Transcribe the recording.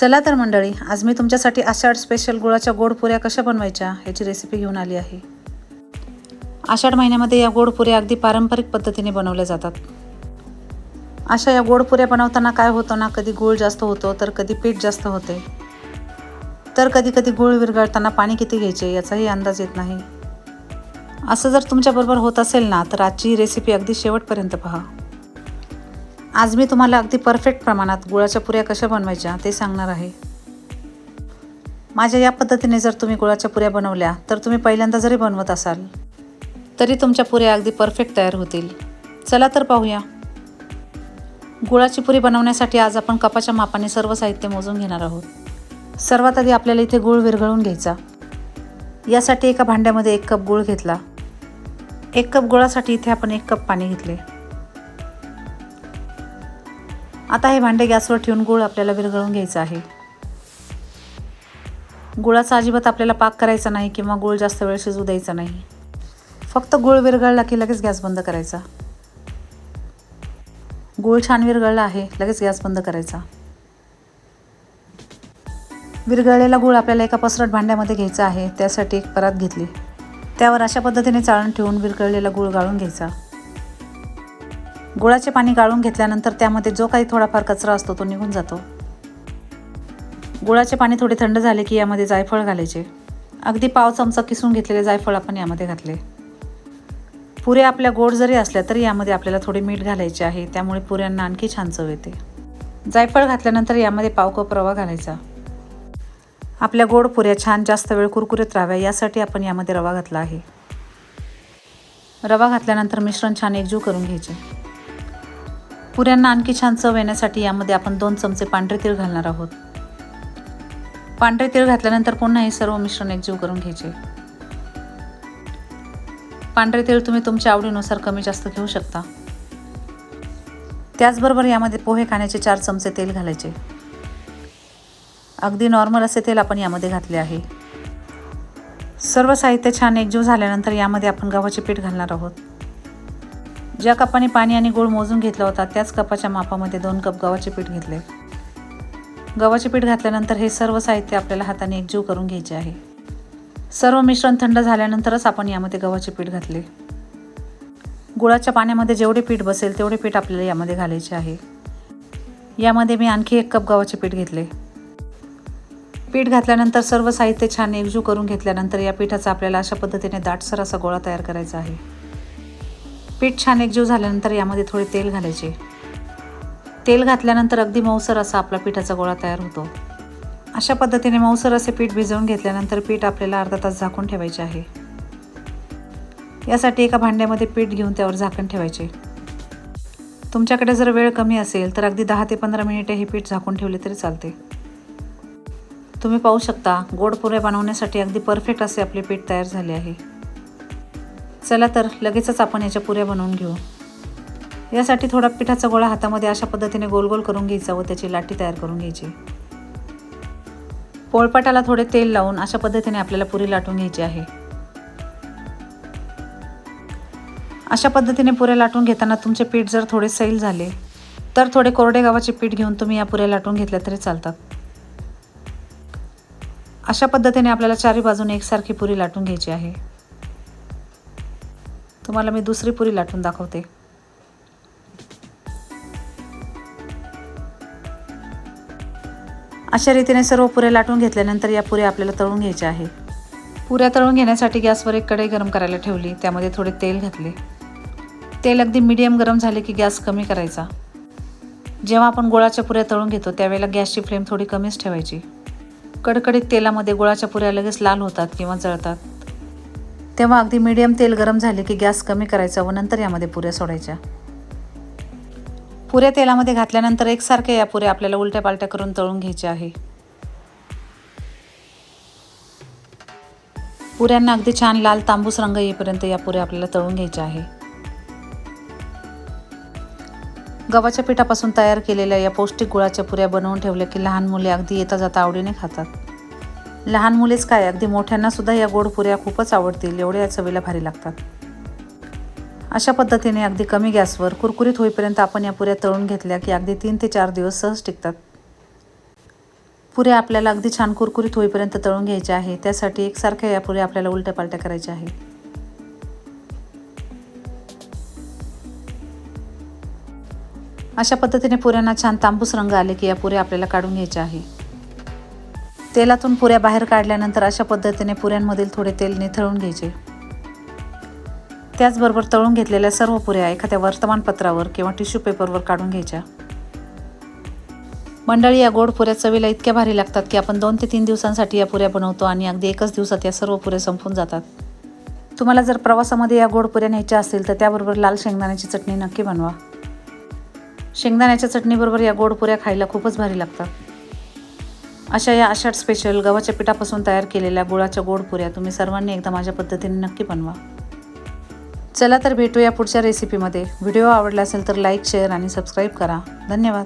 चला तर मंडळी आज मी तुमच्यासाठी आषाढ स्पेशल गुळाच्या गोड पुऱ्या कशा बनवायच्या याची रेसिपी घेऊन आली आहे. आषाढ महिन्यामध्ये या गोड पुऱ्या अगदी पारंपरिक पद्धतीने बनवल्या जातात. अशा या गोड पुऱ्या बनवताना काय होतं ना कधी गूळ जास्त होतो तर कधी पीठ जास्त होते. तर कधी कधी गूळ विरघळताना पाणी किती घ्यायचे याचाही अंदाज येत नाही. असं जर तुमच्याबरोबर होत असेल ना तर आजची ही रेसिपी अगदी शेवटपर्यंत पहा. आज मी तुम्हाला अगदी परफेक्ट प्रमाणात गुळाच्या पुऱ्या कशा बनवायच्या ते सांगणार आहे. माझ्या या पद्धतीने जर तुम्ही गुळाच्या पुऱ्या बनवल्या तर तुम्ही पहिल्यांदा जरी बनवत असाल तरी तुमच्या पुऱ्या अगदी परफेक्ट तयार होतील. चला तर पाहूया. गुळाची पुरी बनवण्यासाठी आज आपण कपाच्या मापाने सर्व साहित्य मोजून घेणार आहोत. सर्वात आधी आपल्याला इथे गूळ विरघळून घ्यायचा. यासाठी एका भांड्यामध्ये एक कप गूळ घेतला. एक कप गुळासाठी इथे आपण एक कप पाणी घेतले. आता हे भांडे गॅसवर ठेवून गूळ आपल्याला विरघळून घ्यायचं आहे. गुळाचा अजिबात आपल्याला पाक करायचा नाही किंवा गूळ जास्त वेळ शिजू द्यायचा नाही. फक्त गूळ विरघळला की लगेच गॅस बंद करायचा. गूळ छान विरघळला आहे लगेच गॅस बंद करायचा. विरघळलेला गूळ आपल्याला एका पसरट भांड्यामध्ये घ्यायचा आहे त्यासाठी एक परात घेतली. त्यावर अशा पद्धतीने चाळण ठेवून विरघळलेला गूळ गाळून घ्यायचा. गुळाचे पाणी गाळून घेतल्यानंतर त्यामध्ये जो काही थोडाफार कचरा असतो तो निघून जातो. गुळाचे पाणी थोडे थंड झाले की यामध्ये जायफळ घालायचे. अगदी पाव चमचा किसून घेतलेले जायफळ आपण यामध्ये घातले. पुऱ्या आपल्या गोड जरी असल्या तरी यामध्ये आपल्याला थोडे मीठ घालायचे आहे त्यामुळे पुऱ्यांना आणखी छान चव येते. जायफळ घातल्यानंतर यामध्ये पाव कप रवा घालायचा. आपल्या गोड पुऱ्या छान जास्त वेळ कुरकुरीत राहाव्या यासाठी आपण यामध्ये रवा घातला आहे. रवा घातल्यानंतर मिश्रण छान एकजीव करून घ्यायचे. पुऱ्यांना आणखी छान चव येण्यासाठी यामध्ये आपण दोन चमचे पांढरे तीळ घालणार आहोत. पांढरे तीळ घातल्यानंतर पुन्हा हे सर्व मिश्रण एकजीव करून घ्यायचे. पांढरे तीळ तुम्ही तुमच्या आवडीनुसार कमी जास्त घेऊ शकता. त्याचबरोबर यामध्ये पोहे खाण्याचे चार चमचे तेल घालायचे. अगदी नॉर्मल असे तेल आपण यामध्ये घातले आहे. सर्व साहित्य छान एकजीव झाल्यानंतर यामध्ये आपण गव्हाचे पीठ घालणार आहोत. ज्या कपाने पाणी आणि गूळ मोजून घेतला होता त्याच कपाच्या मापामध्ये दोन कप गव्हाचे पीठ घेतले. गव्हाचे पीठ घातल्यानंतर हे सर्व साहित्य आपल्याला हाताने एकजीव करून घ्यायचे आहे. सर्व मिश्रण थंड झाल्यानंतरच आपण यामध्ये गव्हाचे पीठ घातले. गुळाच्या पाण्यामध्ये जेवढे पीठ बसेल तेवढे पीठ आपल्याला यामध्ये घालायचे आहे. यामध्ये मी आणखी एक कप गव्हाचे पीठ घेतले. पीठ घातल्यानंतर सर्व साहित्य छान एकजू करून घेतल्यानंतर या पिठाचा आपल्याला अशा पद्धतीने दाटसर असा गोळा तयार करायचा आहे. पीठ छान एकजीव झाल्यानंतर यामध्ये थोडे तेल घालायचे. तेल घातल्यानंतर अगदी मऊसर असा आपला पिठाचा गोळा तयार होतो. अशा पद्धतीने मऊसर असे पीठ भिजवून घेतल्यानंतर पीठ आपल्याला अर्धा तास झाकून ठेवायचे आहे. यासाठी एका भांड्यामध्ये पीठ घेऊन त्यावर झाकण ठेवायचे. तुमच्याकडे जर वेळ कमी असेल तर अगदी दहा ते पंधरा मिनिटे हे पीठ झाकून ठेवले तरी चालते. तुम्ही पाहू शकता गोड पुऱ्या बनवण्यासाठी अगदी परफेक्ट असे आपले पीठ तयार झाले आहे. चला तर लगेचच आपण याच्या पुऱ्या बनवून घेऊ. यासाठी थोडा पिठाचा गोळा हातामध्ये अशा पद्धतीने गोल गोल करून घ्यायचा व त्याची लाटी तयार करून घ्यायची. पोळपाटाला थोडे तेल लावून अशा पद्धतीने आपल्याला पुरी लाटून घ्यायची आहे. अशा पद्धतीने पुऱ्या लाटून घेताना तुमचे पीठ जर थोडे सैल झाले तर थोडे कोरडे गावाचे पीठ घेऊन तुम्ही या पुऱ्या लाटून घेतल्या तरी चालतात. अशा पद्धतीने आपल्याला चारी बाजूने एकसारखी पुरी लाटून घ्यायची आहे. तुम्हाला मी दुसरी पुरी लाटून दाखवते. अशा रीतीने सर्व पुऱ्या लाटून घेतल्यानंतर या पुऱ्या आपल्याला तळून घ्यायच्या आहे पुऱ्या तळून घेण्यासाठी गॅसवर एक कढई गरम करायला ठेवली त्यामध्ये थोडे तेल घातले. तेल अगदी मीडियम गरम झाले की गॅस कमी करायचा. जेव्हा आपण गुळाच्या पुऱ्या तळून घेतो त्यावेळेला गॅसची फ्लेम थोडी कमीच ठेवायची. कडकडीत तेलामध्ये गुळाच्या पुऱ्या लगेच लाल होतात किंवा जळतात. तेव्हा अगदी मीडियम तेल गरम झाले की गॅस कमी करायचा व नंतर यामध्ये पुऱ्या सोडायच्या. पुऱ्या तेलामध्ये घातल्यानंतर एकसारख्या या पुऱ्या आपल्याला उलट्या पालट्या करून तळून घ्यायच्या आहे. पुऱ्यांना अगदी छान लाल तांबूस रंग येईपर्यंत या पुऱ्या आपल्याला तळून घ्यायच्या आहे. गव्हाच्या पिठापासून तयार केलेल्या या पौष्टिक गुळाच्या पुऱ्या बनवून ठेवल्या की लहान मुले अगदी येता जाता आवडीने खातात. लहान मुलेच काय? अगदी मोठ्यांना सुद्धा या गोड पुऱ्या खूपच आवडतील. एवढ्या या चवीला भारी लागतात. अशा पद्धतीने अगदी कमी गॅसवर कुरकुरीत होईपर्यंत आपण या पुऱ्या तळून घेतल्या की अगदी तीन ते चार दिवस सहज टिकतात. पुऱ्या आपल्याला अगदी छान कुरकुरीत होईपर्यंत तळून घ्यायच्या आहे. त्यासाठी एकसारख्या या पुऱ्या आपल्याला उलट्या पालट्या करायच्या आहेत अशा पद्धतीने पुऱ्यांना छान तांबूस रंग आले की या पुऱ्या आपल्याला काढून घ्यायच्या आहे. तेलातून पुऱ्या बाहेर काढल्यानंतर अशा पद्धतीने पुऱ्यांमधील थोडे तेल निथळून घ्यायचे. त्याचबरोबर तळून घेतलेल्या सर्व पुऱ्या एखाद्या वर्तमानपत्रावर किंवा टिश्यू पेपरवर काढून घ्यायच्या. मंडळी या गोड पुऱ्या चवीला इतक्या भारी लागतात की आपण दोन ते तीन दिवसांसाठी या पुऱ्या बनवतो आणि अगदी एकच दिवसात या सर्व पुऱ्या संपून जातात. तुम्हाला जर प्रवासामध्ये या गोड पुऱ्या न्यायच्या असतील तर त्याबरोबर लाल शेंगदाण्याची चटणी नक्की बनवा. शेंगदाण्याच्या चटणीबरोबर या गोड पुऱ्या खायला खूपच भारी लागतात. अशा या आषाढ स्पेशल गव्हाच्या पिठापासून तयार केलेल्या गुळाच्या गोड पुऱ्या तुम्ही सर्वांनी एकदा माझ्या पद्धतीने नक्की बनवा. चला तर भेटूया पुढच्या रेसिपीमध्ये व्हिडिओ आवडला असेल तर लाईक शेअर आणि सबस्क्राईब करा. धन्यवाद.